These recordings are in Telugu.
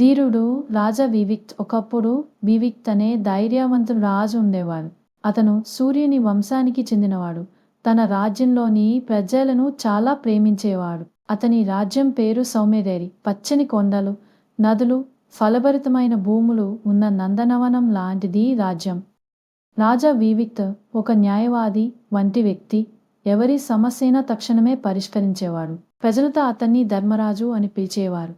ధీరుడు రాజా వివిక్త్ ఒకప్పుడు వివిక్త్ అనే ధైర్యవంతుడు రాజు ఉండేవాడు. అతను సూర్యుని వంశానికి చెందినవాడు. తన రాజ్యంలోని ప్రజలను చాలా ప్రేమించేవాడు. అతని రాజ్యం పేరు సౌమ్యదేరి. పచ్చని కొండలు నదులు ఫలభరితమైన భూములు ఉన్న నందనవనం లాంటిది రాజ్యం. రాజా వివిక్త్ ఒక న్యాయవాది వంటి వ్యక్తి. ఎవరి సమస్యైనా తక్షణమే పరిష్కరించేవాడు. ప్రజలతో అతన్ని ధర్మరాజు అని పిలిచేవారు.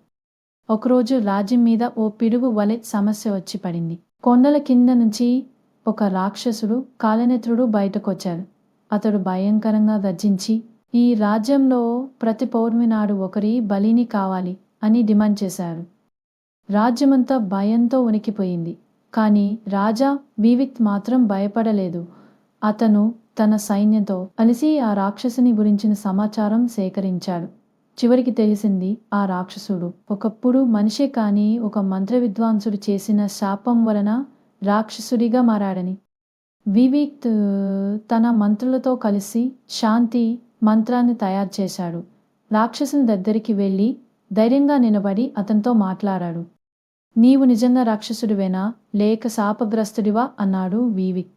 ఒకరోజు రాజ్యం మీద ఓ పిడుగు వలె సమస్య వచ్చి పడింది. కొండల కింద నుంచి ఒక రాక్షసుడు కాలనేత్రుడు బయటకొచ్చాడు అతడు భయంకరంగా గర్జించి ఈ రాజ్యంలో ప్రతి పౌర్ణమి నాడు ఒకరి బలిని కావాలి అని డిమాండ్ చేశారు. రాజ్యమంతా భయంతో ఉనికిపోయింది. కానీ రాజా వివిత్ మాత్రం భయపడలేదు. అతను తన సైన్యంతో కలిసి ఆ రాక్షసుని గురించిన సమాచారం సేకరించాడు. చివరికి తెలిసింది ఆ రాక్షసుడు. ఒకప్పుడు మనిషే కానీ ఒక మంత్ర విద్వాంసుడు చేసిన శాపం వలన రాక్షసుడిగా మారాడని. వివేక్ తన మంత్రులతో కలిసి శాంతి మంత్రాన్ని తయారు చేశాడు. రాక్షసుని దగ్గరికి వెళ్ళి ధైర్యంగా నిలబడి అతనితో మాట్లాడాడు. నీవు నిజంగా రాక్షసుడివేనా? లేక శాపగ్రస్తుడివా అన్నాడు వివిక్.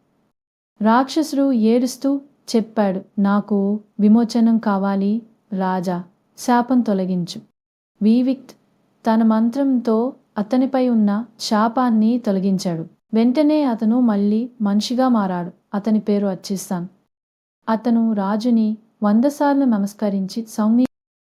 రాక్షసుడు ఏడుస్తూ చెప్పాడు నాకు విమోచనం కావాలి రాజా. శాపం తొలగించు. వివిక్త్ తన మంత్రంతో అతనిపై ఉన్న శాపాన్ని తొలగించాడు. వెంటనే అతను మళ్ళీ మనిషిగా మారాడు. అతని పేరు అచ్చిస్తాన్ అతను రాజుని వందసార్లు నమస్కరించి సౌమ్య